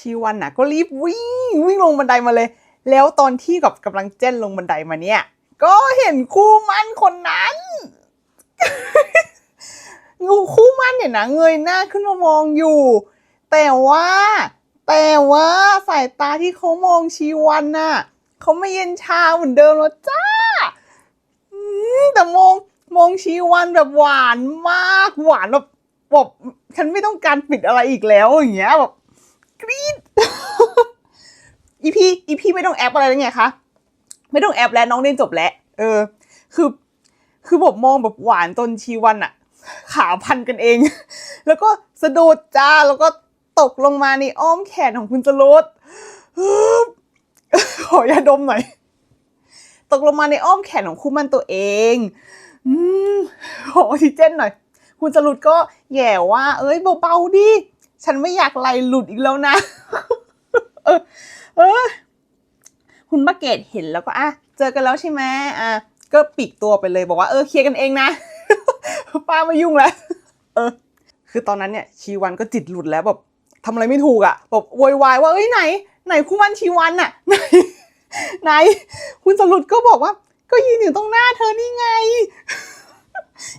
ชีวันน่ะก็รีบวิ่งวิ่งลงบันไดมาเลย แล้วตอนที่กับกำลังเจ้นลงบันไดมาเนี่ย ก็เห็นคู่มั่นคนนั้นงูคู่มั่นเนี่ยนะเงยหน้าขึ้นมามองอยู่ แต่ว่า แต่ว่าสายตาที่เขามองชีวันน่ะเขาไม่เย็นชาเหมือนเดิมแล้วจ้าอืมแต่มองมองชีวันแบบหวานมากหวานแบบแบบฉันไม่ต้องการปิดอะไรอีกแล้วอย่างเงี้ยแบบ กรี๊ดอีพีอีพีไม่ต้องแอปอะไรแล้วไงคะไม่ต้องแอปแล้วน้องเรียนจบแล้วเออ คือ คือผมมองแบบหวานจนชีวันอะขาพันกันเอง แล้วก็สะดุดจ้าแล้วก็ตกลงมาในอ้อมแขนของคุณจรดขอยาดมหน่อย ตกลงมาในอ้อมแขนของคู่มันตัวเองอืมขอออกซิเจนหน่อย คุณจรุดก็แย่ว่า เอ้ยเบาๆดิ ฉันไม่อยากไหลหลุดอีกแล้วนะ เออเออคุณป้าเกตเห็นแล้วก็อะเจอกันแล้วใช่ไหมอะก็ปิดตัวไปเลยบอกว่าเออเคลียร์กันเองนะป้าไม่ยุ่งแล้วเออ คือตอนนั้นเนี่ยชีวันก็จิตหลุดแล้วแบบทำอะไรไม่ถูกอะ่ะแบบโวยวายว่าเอ้ยไหน ไหนคู่มันชีวันอะไหนไหน คุณสรุดก็บอกว่า ก็ยืนอยู่ตรงหน้าเธอนี่ไง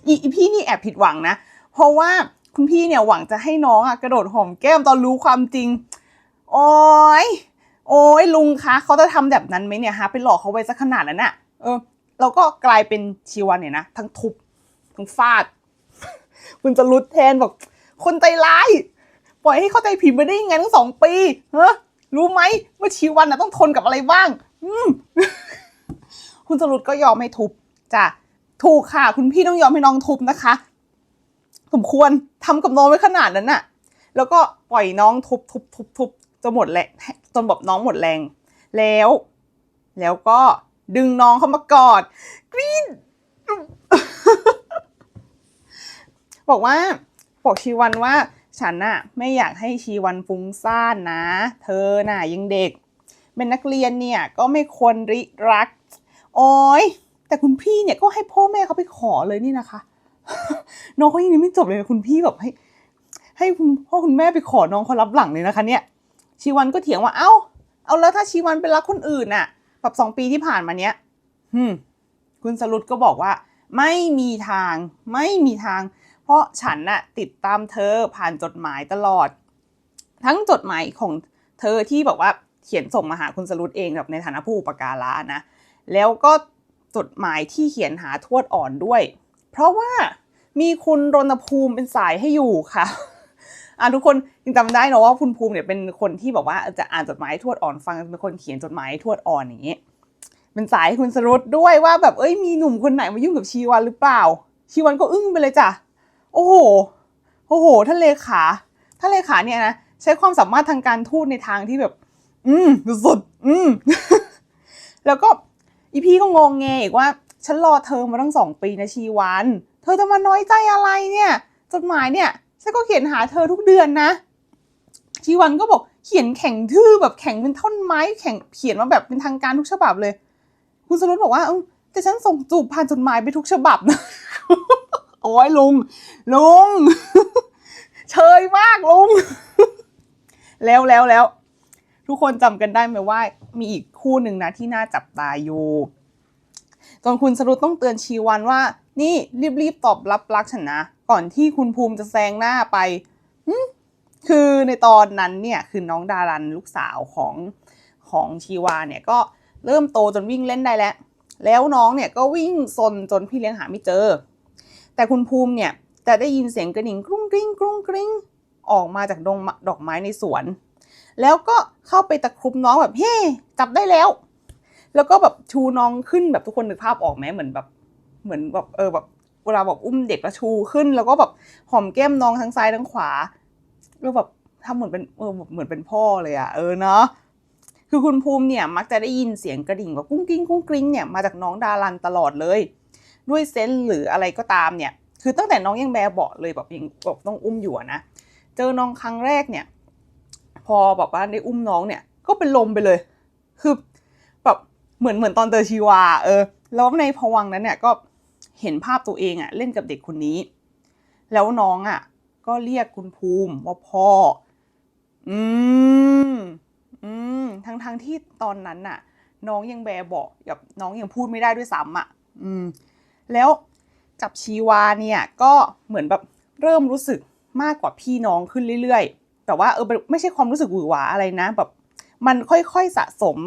อีพี่นี่แอบผิดหวังนะ เพราะว่า คุณพี่เนี่ยหวังจะให้น้องอะกระโดดหอมแก้มตอนรู้ความจริง โอ้ยโอ้ยลุงคะเขาจะทำแบบนั้นไหมเนี่ยฮะไปหลอกเขาไว้สักขนาดนั้นน่ะ เออเราก็กลายเป็นชีวันเนี่ยนะทั้งทุบทั้งฟาด คุณจะรุดแทนบอกคนใจร้าย ปล่อยให้เข้าใจผิดไปได้ยังไงทั้งสองปีเฮ้รู้ไหมว่าชีวันน่ะต้องทนกับอะไรบ้าง อืมคุณสรุดก็ยอมให้ทุบจ้ะถูกค่ะ คุณพี่ต้องยอมให้น้องทุบนะคะ สมควรทำกับน้องไว้ขนาดนั้นน่ะ แล้วก็ปล่อยน้องทุบทุบทุบทุบจนหมดแรงจนแบบน้องหมดแรง แล้ว แล้วก็ดึงน้องเข้ามากอดกรี๊ดบอกว่าบอกชีวันว่าฉันน่ะไม่อยากให้ชีวันฟุ้งซ่านนะ เธอน่ะยังเด็ก เป็นนักเรียนเนี่ยก็ไม่ควรริรัก โอ้ยแต่คุณพี่เนี่ยก็ให้พ่อแม่เขาไปขอเลยนี่นะคะ น้องเขายังไม่จบเลยนะคุณพี่แบบให้ให้คุณพ่อคุณแม่ไปขอน้องเขารับหลังเลยนะคะ เนี่ย ชีวันก็เถียงว่าเอ้า เอาแล้วถ้าชีวันไปรักคนอื่นน่ะแบบสองปีที่ผ่านมาเนี้ยหืมคุณสรุตก็บอกว่า ไม่มีทาง ไม่มีทาง เพราะฉันน่ะติดตามเธอผ่านจดหมายตลอด ทั้งจดหมายของเธอที่บอกว่าเขียนส่งมาหาคุณสรุตเองแบบในฐานะผู้อุปการะนะแล้วก็จดหมายที่เขียนหาทวดอ่อนด้วย เพราะว่า มีคุณรณภูมิเป็นสายให้อยู่ค่ะอะทุกคนยังจำได้นะว่าคุณภูมิเนี่ยเป็นคนที่แบบว่าจะอ่านจดหมายทวดอ่อนฟังเป็นคนเขียนจดหมายทวดอ่อนอย่างนี้เป็นสายให้คุณสรุตด้วยว่าแบบเอ้ยมีหนุ่มคนไหนมายุ่งกับชีวันหรือเปล่า ชีวันก็อึ้งไปเลยจ้ะโอ้โหโอ้โหท่านเลขาท่านเลขาเนี่ยนะใช้ความสามารถทางการทูตในทางที่แบบ อืมสุดอืมแล้วก็อีพี่ก็งงแงอีกว่าฉันรอเธอมาตั้งสองปีนะชีวัน ธอจะมาน้อยใจอะไรเนี่ย จดหมายเนี่ยฉันก็เขียนหาเธอทุกเดือนนะชีวันก็บอกเขียนแข็งทื่อแบบแข็งเป็นท่อนไม้แข็งเขียนมาแบบเป็นทางการทุกฉบับเลย คุณสรุปบอกว่าแต่ฉันส่งจูบผ่านจดหมายไปทุกฉบับนะโอ้ยลุงลุงเชยมากลุง แล้วแล้วแล้ว ทุกคนจำกันได้ไหมว่า มีอีกคู่หนึ่งนะที่น่าจับตาอยู่จนคุณสรุปต้องเตือนชีวันว่า นี่รีบๆตอบรับรักฉันนะ ก่อนที่คุณภูมิจะแซงหน้าไป คือในตอนนั้นเนี่ยคือน้องดารันลูกสาวของของชีวาเนี่ยก็เริ่มโตจนวิ่งเล่นได้แล้ว แล้วน้องเนี่ยก็วิ่งซนจนพี่เลี้ยงหาไม่เจอ แต่คุณภูมิเนี่ยจะได้ยินเสียงกระดิ่งกรุ้งกริ้งกรุ้งกริ้งออกมาจากดงดอกไม้ในสวน แล้วก็เข้าไปตะครุบน้องแบบเฮ้จับได้แล้ว แล้วก็แบบชูน้องขึ้นแบบทุกคนนึกภาพออกไหมเหมือนแบบ เหมือนแบบเออแบบเวลาแบบอุ้มเด็กแล้วชูขึ้น แล้วก็แบบหอมแก้มน้องทั้งซ้ายทั้งขวาแล้วแบบทำเหมือนเป็นเออแบบเหมือนเป็นพ่อเลยอะเออเนาะคือคุณภูมิเนี่ยมักจะได้ยินเสียงกระดิ่งแบบกุ้งกิ้งกุ้งกริ้งเนี่ยมาจากน้องดารันตลอดเลย ด้วยเซนส์หรืออะไรก็ตามเนี่ยคือตั้งแต่น้องยังแบเบาะเลยแบบยังแบบต้องอุ้มอยู่นะเจอน้องครั้งแรกเนี่ย พอแบบว่าได้อุ้มน้องเนี่ย ก็เป็นลมไปเลย คือแบบเหมือนเหมือนตอนเจอชีวา เออแล้วในพวังนั้นเนี่ยก็ เห็นภาพตัวเองอะเล่นกับเด็กคนนี้ แล้วน้องอะก็เรียกคุณภูมิว่าพ่อ อืม อืม ทั้งทงที่ตอนนั้นน่ะ น้องยังแบบอกแบบน้องยังพูดไม่ได้ด้วยซ้ำอะอืม แล้วกับชีวาเนี่ยก็เหมือนแบบเริ่มรู้สึกมากกว่าพี่น้องขึ้นเรื่อยๆ แต่ว่าเออไม่ใช่ความรู้สึกหวือหวาอะไรนะแบบมันค่อยๆสะสม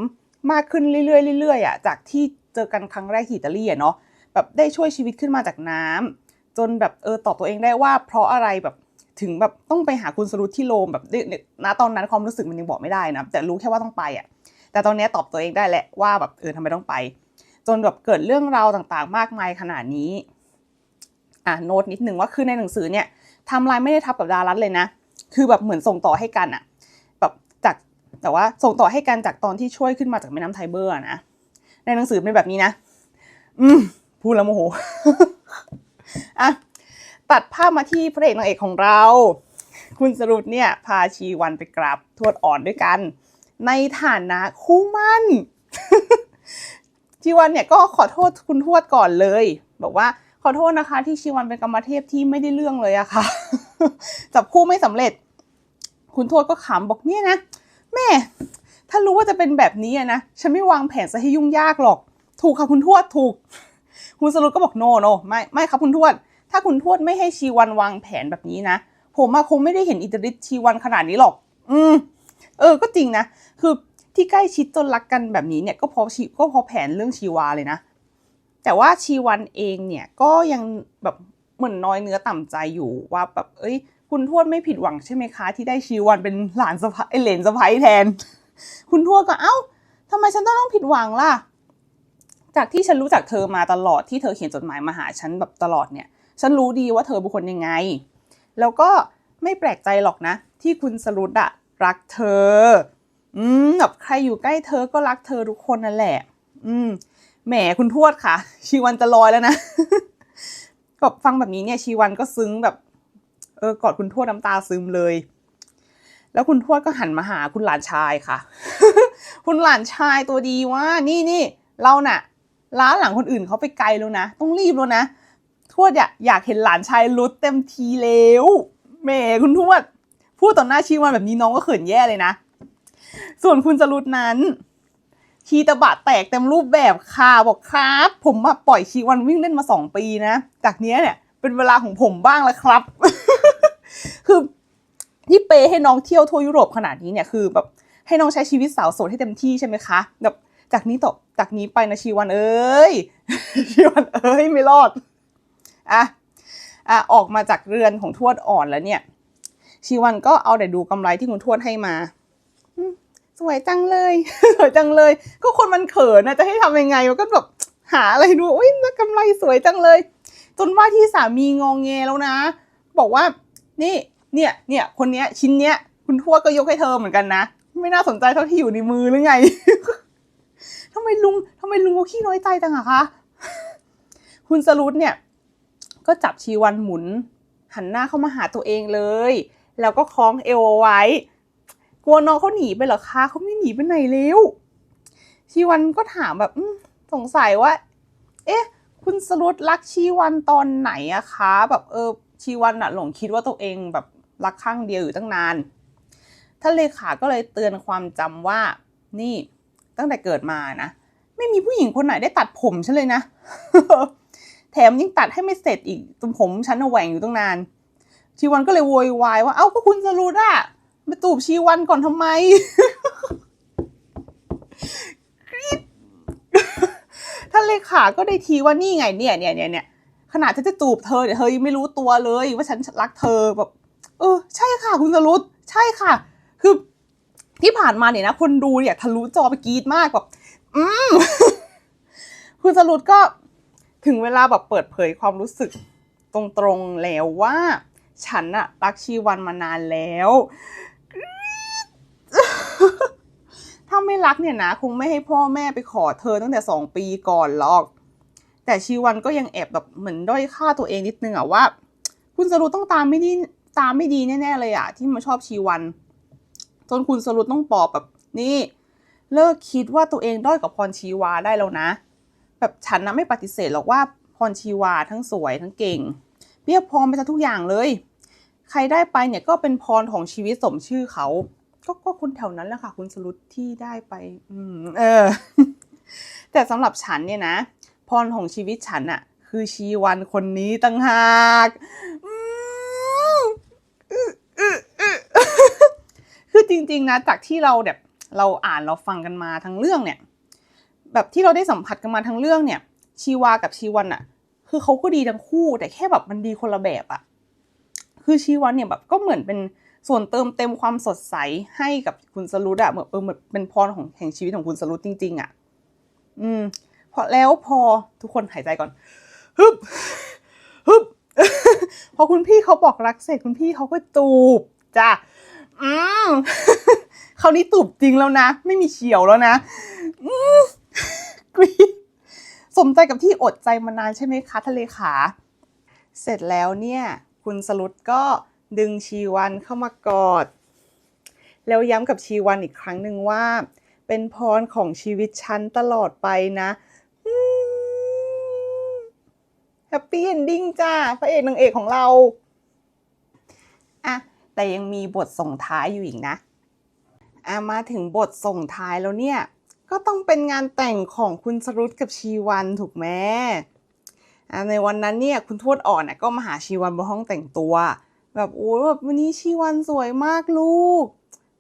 มากขึ้นเรื่อยๆเรื่อยๆอะจากที่เจอกันครั้งแรกที่อิตาลีอะเนาะ แบบได้ช่วยชีวิตขึ้นมาจากน้ำจนแบบเออตอบตัวเองได้ว่า เพราะอะไรแบบถึงแบบต้องไปหาคุณสรุตที่โรมแบบณตอนนั้นความรู้สึกมันยังบอกไม่ได้นะแต่รู้แค่ว่าต้องไปอะแต่ตอนนี้ตอบตัวเองได้แหละว่าแบบเออทำไมต้องไป จนแบบเกิดเรื่องราวต่างๆ มากมายขนาดนี้อะโน้ตนิดนึงว่าคือในหนังสือเนี่ยทำลายไม่ได้ทับกับดารัสเลยนะ คือแบบเหมือนส่งต่อให้กันอะแบบจากแต่ว่าส่งต่อให้กันจากตอนที่ช่วยขึ้นมาจากแม่น้ำไทเบอร์นะในหนังสือเป็นแบบนี้นะ อืม พูดแล้วโมโหอะตัดภาพมาที่พระเอกนางเอกของเรา คุณสรุปเนี่ย พาชีวันไปกราบทวดอ่อนด้วยกัน ในฐานะคู่มั่นชีวันเนี่ยก็ขอโทษคุณทวดก่อนเลย บอกว่าขอโทษนะคะ ที่ชีวันเป็นกรรมเทพที่ไม่ได้เรื่องเลยอะค่ะจับคู่ไม่สำเร็จ คุณทวดก็ขำบอกเนี่ยนะแม่ถ้ารู้ว่าจะเป็นแบบนี้อะนะฉันไม่วางแผนซะให้ยุ่งยากหรอก ถูกค่ะคุณทวดถูก คุณสรุปก็บอกโนโนไม่ไม่ครับคุณทวด ถ้าคุณทวดไม่ให้ชีวันวางแผนแบบนี้นะ ผมอะคงไม่ได้เห็นอิตาลิสชีวันขนาดนี้หรอก อืม เออ ก็จริงนะ คือที่ใกล้ชิดจนรักกันแบบนี้เนี่ยก็เพราะชีก็เพราะแผนเรื่องชีวาเลยนะ แต่ว่าชีวันเองเนี่ยก็ยังแบบเหมือนน้อยเนื้อต่ำใจอยู่ว่าแบบเอ้ย คุณทวดไม่ผิดหวังใช่ไหมคะ ที่ได้ชีวันเป็นหลานสะพ้ายเหลนสะพ้ายแทน คุณทวดก็เอ้าทำไมฉันต้องผิดหวังล่ะ จากที่ฉันรู้จักเธอมาตลอดที่เธอเขียนจดหมายมาหาฉันแบบตลอดเนี่ย ฉันรู้ดีว่าเธอเป็นคนยังไง แล้วก็ไม่แปลกใจหรอกนะ ที่คุณสรุตอะรักเธอ อืมแบบใครอยู่ใกล้เธอก็รักเธอทุกคนนั่นแหละ อืมแหมคุณทวดค่ะ ชีวันจะลอยแล้วนะแบบฟังแบบนี้เนี่ยชีวันก็ซึ้งแบบ เออกอดคุณทวดน้ำตาซึมเลย แล้วคุณทวดก็หันมาหาคุณหลานชายค่ะ คุณหลานชายตัวดีว่า นี่นี่เราน่ะ ล้าหลังคนอื่นเขาไปไกลแล้วนะ ต้องรีบแล้วนะ ทวดอยากอยากเห็นหลานชายรุดเต็มทีแล้วแหมคุณทวด พูดต่อหน้าชีวันแบบนี้น้องก็เขินแย่เลยนะ ส่วนคุณจรุดนั้นชีตะบะแตกเต็มรูปแบบค่ะบอกครับ ผมมาปล่อยชีวันวิ่งเล่นมาสองปีนะ จากเนี้ยเนี่ยเป็นเวลาของผมบ้างแล้วครับ คือที่เปให้น้องเที่ยวทั่วยุโรปขนาดนี้เนี่ยคือแบบให้น้องใช้ชีวิตสาวโสดให้เต็มที่ใช่ไหมคะแบบจากนี้ต่อ จากนี้ไปนะชีวันเอ้ยชีวันเอ้ยไม่รอดอะอะออกมาจากเรือนของทวดอ่อนแล้วเนี่ย ชีวันก็เอาแต่ดูกำไรที่คุณทวดให้มาสวยจังเลยสวยจังเลย ก็คนมันเขินนะจะให้ทำยังไงมันก็แบบหาอะไรดูอุ้ยน่ากำไรสวยจังเลย จนว่าที่สามีงองแงแล้วนะ บอกว่า นี่ เนี่ย เนี่ย คนเนี้ย ชิ้นเนี้ย คุณทวดก็ยกให้เธอเหมือนกันนะ ไม่น่าสนใจเท่าที่อยู่ในมือหรือไง ทำไมลุงทำไมลุงเขาขี้น้อยใจจังอะคะคุณสรุตเนี่ย ก็จับชีวันหมุน หันหน้าเข้ามาหาตัวเองเลย แล้วก็คล้องเอวเอาไว้ กลัวน้องเขาหนีไปเหรอคะเขาไม่หนีไปไหนเร็วชีวันก็ถามแบบสงสัยว่า เอ๊ะ คุณสรุตรักชีวันตอนไหนอะคะ แบบเออชีวันอะหลงคิดว่าตัวเองแบบรักข้างเดียวอยู่ตั้งนานท่านเลขาก็เลยเตือนความจำว่า นี่ ตั้งแต่เกิดมานะ ไม่มีผู้หญิงคนไหนได้ตัดผมฉันเลยนะ แถมยังตัดให้ไม่เสร็จอีกจนผมฉันแหว่งอยู่ตั้งนาน ชีวันก็เลยโวยวายว่าเอ้าก็คุณสรุตอะมาตูบชีวันก่อนทำไมท่านเลขาก็ได้ทีว่านี่ไงเนี่ยเนี่ยเนี่ยเนี่ยขนาดฉันจะจูบเธอเนี่ยเธอยังไม่รู้ตัวเลยว่าฉันรักเธอแบบ เออ ใช่ค่ะ คุณสรุตใช่ค่ะ คือ ที่ผ่านมาเนี่ยนะคนดูเนี่ยทะลุจอไปกรีดมากแบบอืมคุณสรุตก็ถึงเวลาแบบเปิดเผยความรู้สึกตรงๆแล้วว่า ฉันอะรักชีวันมานานแล้ว ถ้าไม่รักเนี่ยนะคงไม่ให้พ่อแม่ไปขอเธอตั้งแต่สองปีก่อนหรอก แต่ชีวันก็ยังแอบแบบเหมือนด้อยค่าตัวเองนิดนึงอะว่า คุณสรุตต้องตามไม่ดีตามไม่ดีแน่ๆเลยอะที่มาชอบชีวัน จนคุณสรุตต้องปอบแบบนี่ เลิกคิดว่าตัวเองด้อยกับพรชีวาได้แล้วนะ แบบฉันนะไม่ปฏิเสธหรอกว่าพรชีวาทั้งสวยทั้งเก่งเพียบพร้อมไปซะทุกอย่างเลย ใครได้ไปเนี่ยก็เป็นพรของชีวิตสมชื่อเขา ก็ก็คนแถวนั้นแหละค่ะ คุณสรุตที่ได้ไป อืม เออ แต่สำหรับฉันเนี่ยนะ พรของชีวิตฉันอะคือชีวันคนนี้ตั้งหากอืมอื้ออื้ออื้อคือ จริง ๆ นะ จากที่เราแบบเราอ่านเราฟังกันมาทั้งเรื่องเนี่ย แบบที่เราได้สัมผัสกันมาทั้งเรื่องเนี่ย ชีวากับชีวันอะคือเขาก็ดีทั้งคู่ แต่แค่แบบมันดีคนละแบบอะคือชีวันเนี่ยแบบก็เหมือนเป็นส่วนเติมเต็มความสดใสให้กับคุณสรุตอะเหมือนเออเหมือนเป็นพรของแห่งชีวิตของคุณสรุตจริง ๆอะอืม พอแล้วพอทุกคนหายใจก่อนฮึบฮึบพอคุณพี่เขาบอกรักเสร็จคุณพี่เขาก็ตูบจ้ะ อืมคราวนี้ตูบจริงแล้วนะ ไม่มีเฉียวแล้วนะกรีดสมใจกับที่อดใจมานานใช่ไหมคะทะเลขา เสร็จแล้วเนี่ย คุณสลุดก็ดึงชีวันเข้ามากอด แล้วย้ำกับชีวันอีกครั้งหนึ่งว่า เป็นพรของชีวิตฉันตลอดไปนะแฮปปี้เอนดิ้งจ้าพระเอกนางเอกของเราอะ แต่ยังมีบทส่งท้ายอยู่อีกนะอะมาถึงบทส่งท้ายแล้วเนี่ย ก็ต้องเป็นงานแต่งของคุณสรุตกับชีวันถูกไหมอะในวันนั้นเนี่ยคุณทวดอ่อนก็มาหาชีวันบนห้องแต่งตัว แบบโอ้แบบวันนี้ชีวันสวยมากลูก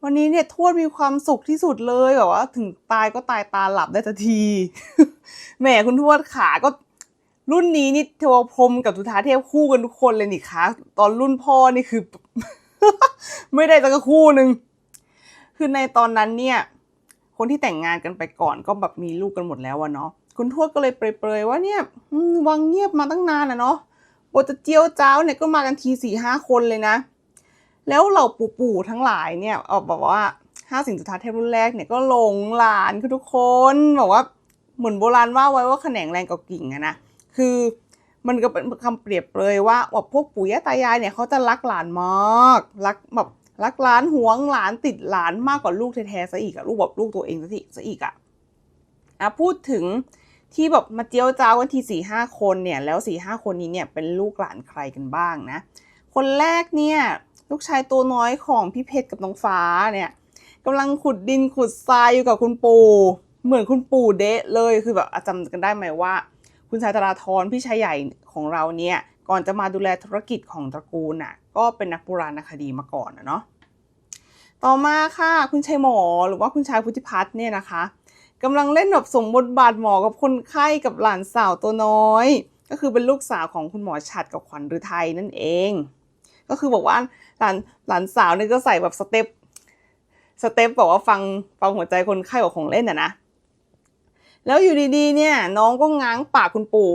วันนี้เนี่ยทวดมีความสุขที่สุดเลยแบบว่า ถึงตายก็ตายตาหลับได้ทันทีแหมคุณทวดขาก็รุ่นนี้นี่เทวพรมกับสุธาเทพคู่กันทุกคนเลยนี่คะตอนรุ่นพ่อนี่คือ ไม่ได้สักคู่หนึ่งคือในตอนนั้นเนี่ย คนที่แต่งงานกันไปก่อนก็แบบมีลูกกันหมดแล้วอะเนาะคุณทวดก็เลยเปรยๆว่าเนี่ยวังเงียบมาตั้งนานอะเนาะบทจะเจียวจ้าวเนี่ยก็มากันทีสี่ห้าคนเลยนะ แล้วเหล่าปู่ๆทั้งหลายเนี่ยเอาแบบว่าห้าสิงสุธาเทพรุ่นแรกเนี่ยก็หลงหลานคือทุกคนบอกว่าเหมือนโบราณว่าไว้ว่าแขนงแรงกว่ากิ่งอะนะคือ มันก็เป็นคำเปรียบเลยว่าแบบพวกปู่ย่าตายายเนี่ยเขาจะรักหลานมากรักแบบรักหลานหวงหลานติดหลานมากกว่าลูกแท้ๆซะอีกอะลูกแบบลูกตัวเองซะอีกซะอีกอะอะพูดถึงที่แบบมาเจียวจ้าวกันทีสี่ห้าคนเนี่ยแล้วสี่ห้าคนนี้เนี่ยเป็นลูกหลานใครกันบ้างนะ คนแรกเนี่ยลูกชายตัวน้อยของพี่เพชรกับน้องฟ้าเนี่ยกำลังขุดดินขุดทรายอยู่กับคุณปู่เหมือนคุณปู่เดะเลยคือแบบจำกันได้ไหมว่า คุณชายตราธรพี่ชายใหญ่ของเราเนี่ยก่อนจะมาดูแลธุรกิจของตระกูลน่ะก็เป็นนักโบราณคดีมาก่อนนะเนาะต่อมาค่ะคุณชายหมอหรือว่าคุณชายพุทธิพัฒน์เนี่ยนะคะกำลังเล่นแบบสมบทบาทหมอกับคนไข้กับหลานสาวตัวน้อย ก็คือเป็นลูกสาวของคุณหมอฉัดกับขวัญฤทัยนั่นเอง ก็คือบอกว่าหลานหลานสาวเนี่ยก็ใส่แบบสเต็ปสเต็ปบอกว่าฟังฟังหัวใจคนไข้กับของเล่นอะนะ แล้วอยู่ดีๆ เนี่ย น้องก็ง้างปากคุณปู่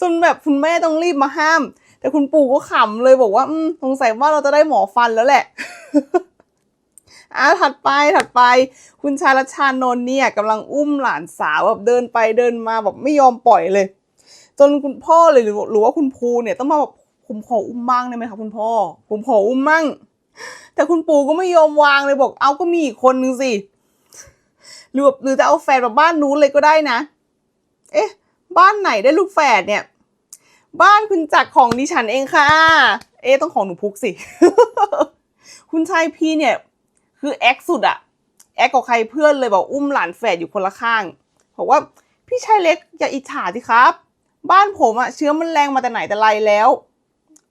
จนแบบคุณแม่ต้องรีบมาห้าม แต่คุณปู่ก็ขำเลยบอกว่าสงสัยว่าเราจะได้หมอฟันแล้วแหละอะถัดไปถัดไป คุณชายรัชชานนท์เนี่ยกำลังอุ้มหลานสาวแบบเดินไปเดินมาแบบไม่ยอมปล่อยเลย จนคุณพ่อเลยหรือหรือว่าคุณภูเนี่ยต้องมาแบบผมขออุ้มมั่งได้ไหมคะคุณพ่อ ผมขออุ้มมั่งแต่คุณปู่ก็ไม่ยอมวางเลยบอก เอาก็มีอีกคนนึงสิ รือแบบหรือจะเอาแฝดแบบบ้านนู้นเลยก็ได้นะ เอ๊ะ บ้านไหนได้ลูกแฝดเนี่ย บ้านคุณจักรของดิฉันเองค่ะ เอ๊ะต้องของหนูพุกสิ คุณชายพี่เนี่ย คือแอคสุดอะแอคกับใครเพื่อนเลยบอกอุ้มหลานแฝดอยู่คนละข้างบอกว่าพี่ชายเล็กอย่าอิจฉาสิครับ บ้านผมอะเชื้อมันแรงมาแต่ไหนแต่ไรแล้ว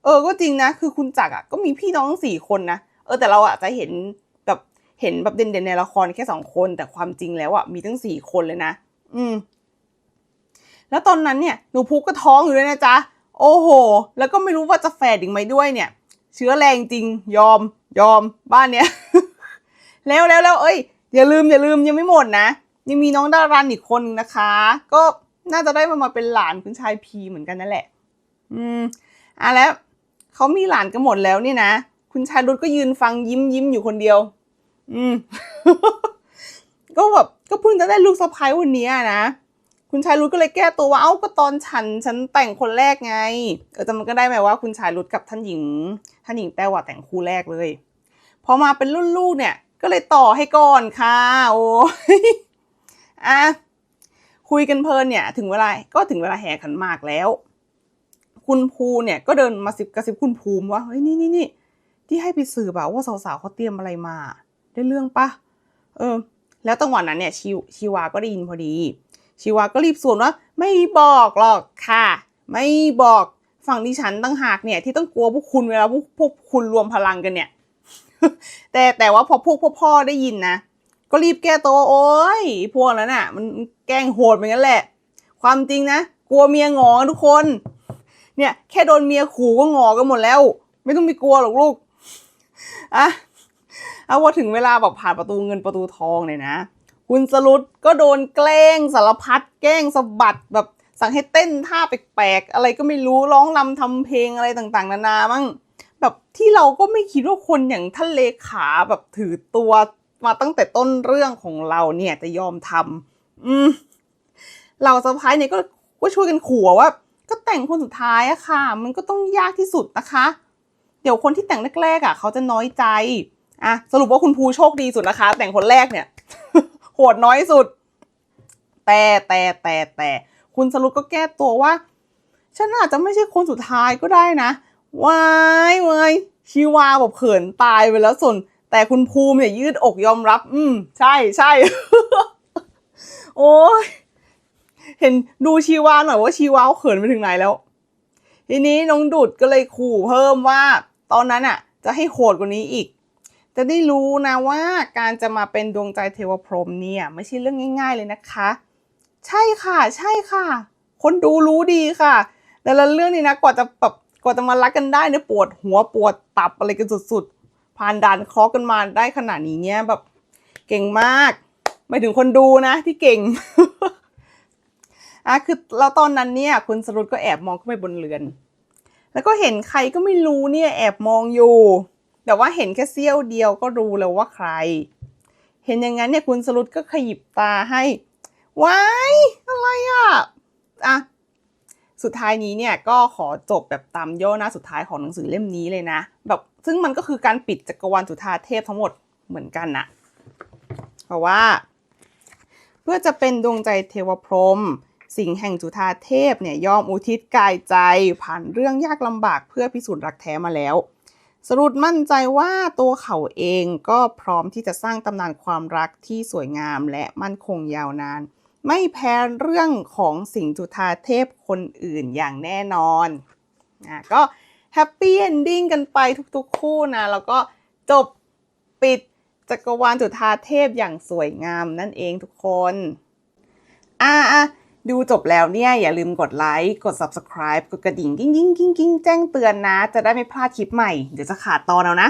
เออก็จริงนะ คือคุณจักรอะก็มีพี่น้องสี่คนนะเออแต่เราอะจะเห็น เห็นแบบเด่นๆในละครแค่สองคน แต่ความจริงแล้วอะมีตั้งสี่คนเลยนะ อืม แล้วตอนนั้นเนี่ยหนูพุกก็ท้องอยู่เลยนะจ๊ะ โอ้โห แล้วก็ไม่รู้ว่าจะแฝดอีกไหมด้วยเนี่ย เชื้อแรงจริง ยอม ยอม บ้านเนี้ย แล้วแล้วแล้วเอ้ย อย่าลืมอย่าลืมยังไม่หมดนะ ยังมีน้องดารันอีกคนนึงนะคะ ก็น่าจะได้มามาเป็นหลานคุณชายพีเหมือนกันนั่นแหละ อืมอะแล้วเขามีหลานกันหมดแล้วเนี่ยนะ คุณชายรุดก็ยืนฟังยิ้มยิ้มอยู่คนเดียว อืม ก็แบบก็เพิ่งจะได้ลูกสะพ้ายวันนี้นะ คุณชายรุดก็เลยแก้ตัวว่าเอ้าก็ตอนฉัน ฉันแต่งคนแรกไง เออจำมันก็ได้ไหมว่าคุณชายรุดกับท่านหญิง ท่านหญิงแต้วอะแต่งคู่แรกเลย พอมาเป็นรุ่นลูกเนี่ย ก็เลยต่อให้ก่อนค่ะ โอ้ยอะคุยกันเพลินเนี่ย ถึงเวลา ก็ถึงเวลาแห่ขันหมากแล้ว คุณภูเนี่ยก็เดินมาสิบกระซิบคุณภูมิว่าเฮ้ยนี่นี่นี่ที่ให้ไปสืบอะว่าสาวๆเขาเตรียมอะไรมา ได้เรื่องปะเออ แล้วจังหวะนั้นเนี่ยชชีวาก็ได้ยินพอดี ชีวาก็รีบสวนว่า ไม่บอกหรอกค่ะ ไม่บอกฝั่งดิฉันตั้งหากเนี่ยที่ต้องกลัวพวกคุณเวลาพวกพวกคุณรวมพลังกันเนี่ย แต่แต่ว่าพอพวกพ่อพ่อได้ยินนะก็รีบแก้ตัวโอ้ยพวกนั้นน่ะ มันแกล้งโหดเหมือนกันแหละ ความจริงนะกลัวเมียงอทุกคน เนี่ย แค่โดนเมียขู่ก็งอกันหมดแล้ว ไม่ต้องไปกลัวหรอกลูกอะ เอาพอถึงเวลาแบบผ่านประตูเงินประตูทองเนี่ยนะ คุณสรุตก็โดนแกล้งสารพัดแกล้งสะบัดแบบสั่งให้เต้นท่าแปลกๆอะไรก็ไม่รู้ร้องรำทำเพลงอะไรต่างๆ นานามั่งแบบที่เราก็ไม่คิดว่าคนอย่างท่านเลขาแบบถือตัวมาตั้งแต่ต้นเรื่องของเราเนี่ยจะยอมทำอืมเราสะพ้ายเนี่ยก็ก็ช่วยกันขู่ว่า ก็แต่งคนสุดท้ายอะค่ะ มันก็ต้องยากที่สุดนะคะ เดี๋ยวคนที่แต่งแรกๆอะเขาจะน้อยใจ อะสรุปว่าคุณภูโชคดีสุดนะคะ แต่งคนแรกเนี่ย โหดน้อยสุด แต่แต่แต่แต่คุณสรุปก็แก้ตัวว่า ฉันอาจจะไม่ใช่คนสุดท้ายก็ได้นะวายวายชีวาแบบเขินตายไปแล้วส่วน แต่คุณภูมิเนี่ยยืดอกยอมรับ อืม ใช่ใช่ โอ้ยเห็นดูชีวาหน่อยว่าชีวาเขาเขินไปถึงไหนแล้ว ทีนี้น้องดุดก็เลยขู่เพิ่มว่า ตอนนั้นอะ จะให้โหดกว่านี้อีก จะได้รู้นะว่าการจะมาเป็นดวงใจเทวพรหมเนี่ยไม่ใช่เรื่องง่าย ๆเลยนะคะ ใช่ค่ะใช่ค่ะ คนดูรู้ดีค่ะ แต่ละเรื่องนี้นะกว่าจะแบบกว่าจะมารักกันได้เนี่ยปวดหัวปวดตับอะไรกันสุดๆผ่านด่านคราะห์กันมาได้ขนาดนี้เนี่ยแบบเก่งมากไม่ถึงคนดูนะที่เก่งอะคือเราตอนนั้นเนี่ยคุณสรุตก็แอบมองเข้าไปบนเรือน แล้วก็เห็นใครก็ไม่รู้เนี่ยแอบมองอยู่ แต่ว่าเห็นแค่เสี้ยวเดียวก็รู้แล้วว่าใคร เห็นอย่างนั้นเนี่ยคุณสรุตก็ขยิบตาให้ว้ายอะไรอะอะสุดท้ายนี้เนี่ยก็ขอจบแบบตามย่อหน้าสุดท้ายของหนังสือเล่มนี้เลยนะ แบบซึ่งมันก็คือการปิดจักรวาลจุฑาเทพทั้งหมดเหมือนกันนะเพราะว่า เพื่อจะเป็นดวงใจเทวพรหมสิ่งแห่งจุฑาเทพเนี่ยยอมอุทิศกายใจผ่านเรื่องยากลำบากเพื่อพิสูจน์รักแท้มาแล้ว สรุปมั่นใจว่าตัวเขาเองก็พร้อมที่จะสร้างตำนานความรักที่สวยงามและมั่นคงยาวนาน ไม่แพ้เรื่องของสิงจุฑาเทพคนอื่นอย่างแน่นอนอะก็แฮปปี้เอนดิ้งกันไปทุกๆคู่นะ แล้วก็จบปิดจักรวาลจุฑาเทพอย่างสวยงามนั่นเองทุกคน อะอะ ดูจบแล้วเนี่ย อย่าลืมกดไลค์ กด subscribe กดกระดิ่งกิ้งกิ้งกิ้งกิ้งแจ้งเตือนนะ จะได้ไม่พลาดคลิปใหม่ เดี๋ยวจะขาดตอนเอานะ